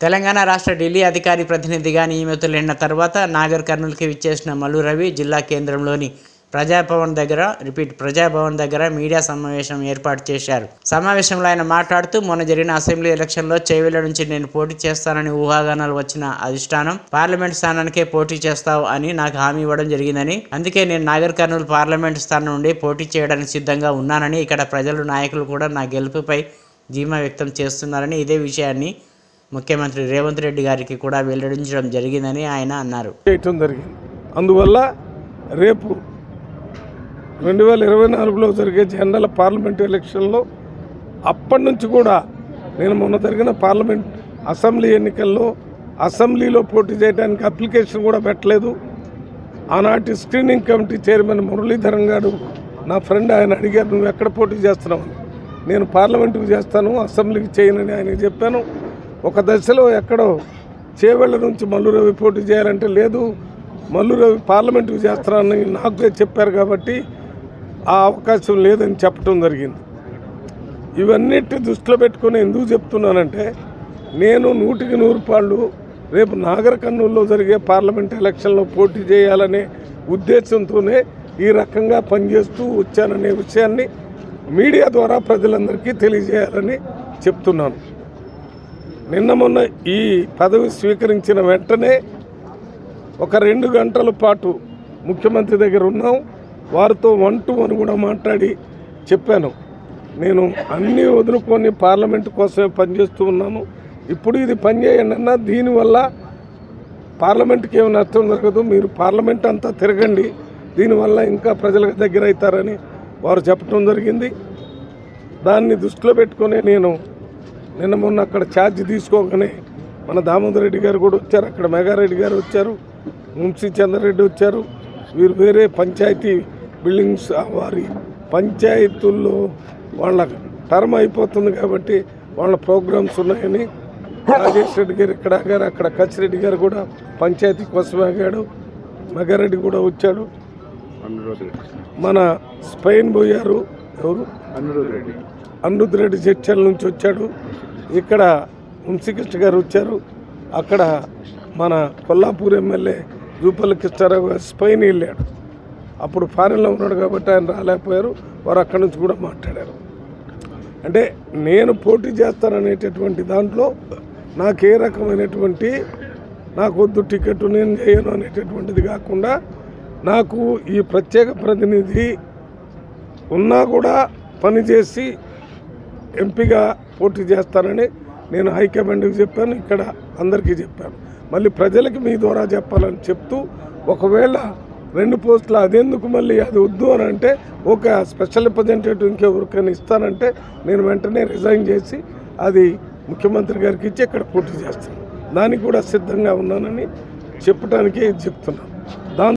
తెలంగాణ రాష్ట్ర ఢిల్లీ అధికారి ప్రతినిధిగా నియమితులైన తర్వాత నాగర్ కర్నూలుకి విచ్చేసిన మల్లు రవి జిల్లా కేంద్రంలోని ప్రజాభవన్ దగ్గర రిపీట్ ప్రజాభవన్ దగ్గర మీడియా సమావేశం ఏర్పాటు చేశారు. సమావేశంలో ఆయన మాట్లాడుతూ మొన్న జరిగిన అసెంబ్లీ ఎలక్షన్లో చేవెళ్ళ నుంచి నేను పోటీ చేస్తానని ఊహాగానాలు వచ్చిన అధిష్టానం పార్లమెంట్ స్థానానికే పోటీ చేస్తావు అని నాకు హామీ ఇవ్వడం జరిగిందని అందుకే నేను నాగర్ కర్నూలు పార్లమెంట్ స్థానం నుండి పోటీ చేయడానికి సిద్ధంగా ఉన్నానని ఇక్కడ ప్రజలు నాయకులు కూడా నా గెలుపుపై ధీమా వ్యక్తం చేస్తున్నారని ఇదే విషయాన్ని ముఖ్యమంత్రి రేవంత్ రెడ్డి గారికి కూడా వెల్లడించడం జరిగిందని ఆయన అన్నారు. చేయటం జరిగింది. అందువల్ల రేపు రెండు వేల ఇరవై నాలుగులో జరిగే జనరల్ పార్లమెంట్ ఎలక్షన్లో అప్పటి నుంచి కూడా నేను మొన్న జరిగిన పార్లమెంట్ అసెంబ్లీ ఎన్నికల్లో అసెంబ్లీలో పోటీ చేయడానికి అప్లికేషన్ కూడా పెట్టలేదు. ఆనాటి స్క్రీనింగ్ కమిటీ చైర్మన్ మురళీధరన్ గారు నా ఫ్రెండ్ ఆయన అడిగారు నువ్వు ఎక్కడ పోటీ చేస్తున్నావు? నేను పార్లమెంటుకు చేస్తాను అసెంబ్లీకి చేయనని ఆయన చెప్పాను. ఒక దశలో ఎక్కడో చేవెళ్ళ నుంచి మల్లు రవి పోటీ చేయాలంటే లేదు. మల్లు రవి పార్లమెంటుకు చేస్తారని నాకే చెప్పారు కాబట్టి ఆ అవకాశం లేదని చెప్పడం జరిగింది. ఇవన్నిటి దృష్టిలో పెట్టుకొని ఎందుకు చెప్తున్నానంటే నేను నూటికి నూరు పాళ్ళు రేపు నాగర్ కర్నూలులో జరిగే పార్లమెంట్ ఎలక్షన్లో పోటీ చేయాలనే ఉద్దేశంతోనే ఈ రకంగా పనిచేస్తూ వచ్చాననే విషయాన్ని మీడియా ద్వారా ప్రజలందరికీ తెలియజేయాలని చెప్తున్నాను. నిన్న మొన్న ఈ పదవి స్వీకరించిన వెంటనే ఒక రెండు గంటల పాటు ముఖ్యమంత్రి దగ్గర ఉన్నాం. వారితో వన్ టు వన్ కూడా మాట్లాడి చెప్పాను. నేను అన్నీ వదులుకొని పార్లమెంట్ కోసమే పనిచేస్తూ ఉన్నాను. ఇప్పుడు ఇది పనిచేయండి అన్న దీనివల్ల పార్లమెంట్కి ఏమి నష్టం జరగదు. మీరు పార్లమెంట్ అంతా తిరగండి. దీనివల్ల ఇంకా ప్రజలకు దగ్గర అవుతారని వారు చెప్పడం జరిగింది. దాన్ని దృష్టిలో పెట్టుకొని నేను నిన్న మొన్న అక్కడ ఛార్జ్ తీసుకోగానే మన దామోదర్ రెడ్డి గారు కూడా వచ్చారు. అక్కడ మెగారెడ్డి గారు వచ్చారు. వంశీ చంద్రరెడ్డి వచ్చారు. వీరు వేరే పంచాయతీ బిల్డింగ్స్ వారి పంచాయతీల్లో వాళ్ళ టర్మ్ అయిపోతుంది కాబట్టి వాళ్ళ ప్రోగ్రామ్స్ ఉన్నాయని రాజేష్ రెడ్డి గారు ఇక్కడ ఆగారు. అక్కడ కచ్చిరెడ్డి గారు కూడా పంచాయతీ కోసం ఆగాడు. మెగారెడ్డి కూడా వచ్చాడు. మన స్పెయిన్ పోయారు. ఎవరు? అనిరుద్ రెడ్డి. చర్చల నుంచి వచ్చాడు. ఇక్కడ వంశీకృష్ణ గారు వచ్చారు. అక్కడ మన కొల్లాపూర్ ఎమ్మెల్యే జూపల్లి కృష్ణారావు గారు స్పెయిన్ వెళ్ళాడు. అప్పుడు ఫారెన్లో ఉన్నాడు కాబట్టి ఆయన రాలేకపోయారు. వారు అక్కడి నుంచి కూడా మాట్లాడారు. అంటే నేను పోటీ చేస్తాననేటటువంటి దాంట్లో నాకు ఏ రకమైనటువంటి నాకు వద్దు టికెట్ నేను చేయను అనేటటువంటిది కాకుండా నాకు ఈ ప్రత్యేక ప్రతినిధి ఉన్నా కూడా పనిచేసి ఎంపీగా పోటీ చేస్తానని నేను హైకమాండ్కి చెప్పాను ఇక్కడ అందరికీ చెప్పాను. మళ్ళీ ప్రజలకి మీ ద్వారా చెప్పాలని చెప్తూ ఒకవేళ రెండు పోస్టులు అదెందుకు మళ్ళీ అది వద్దు అని అంటే ఒక స్పెషల్ రిప్రజెంటేటివ్ ఇంకెవరికైనా ఇస్తానంటే నేను వెంటనే రిజైన్ చేసి అది ముఖ్యమంత్రి గారికి ఇచ్చి ఇక్కడ పోటీ చేస్తాను. దానికి కూడా సిద్ధంగా ఉన్నానని చెప్పడానికి చెప్తున్నాను.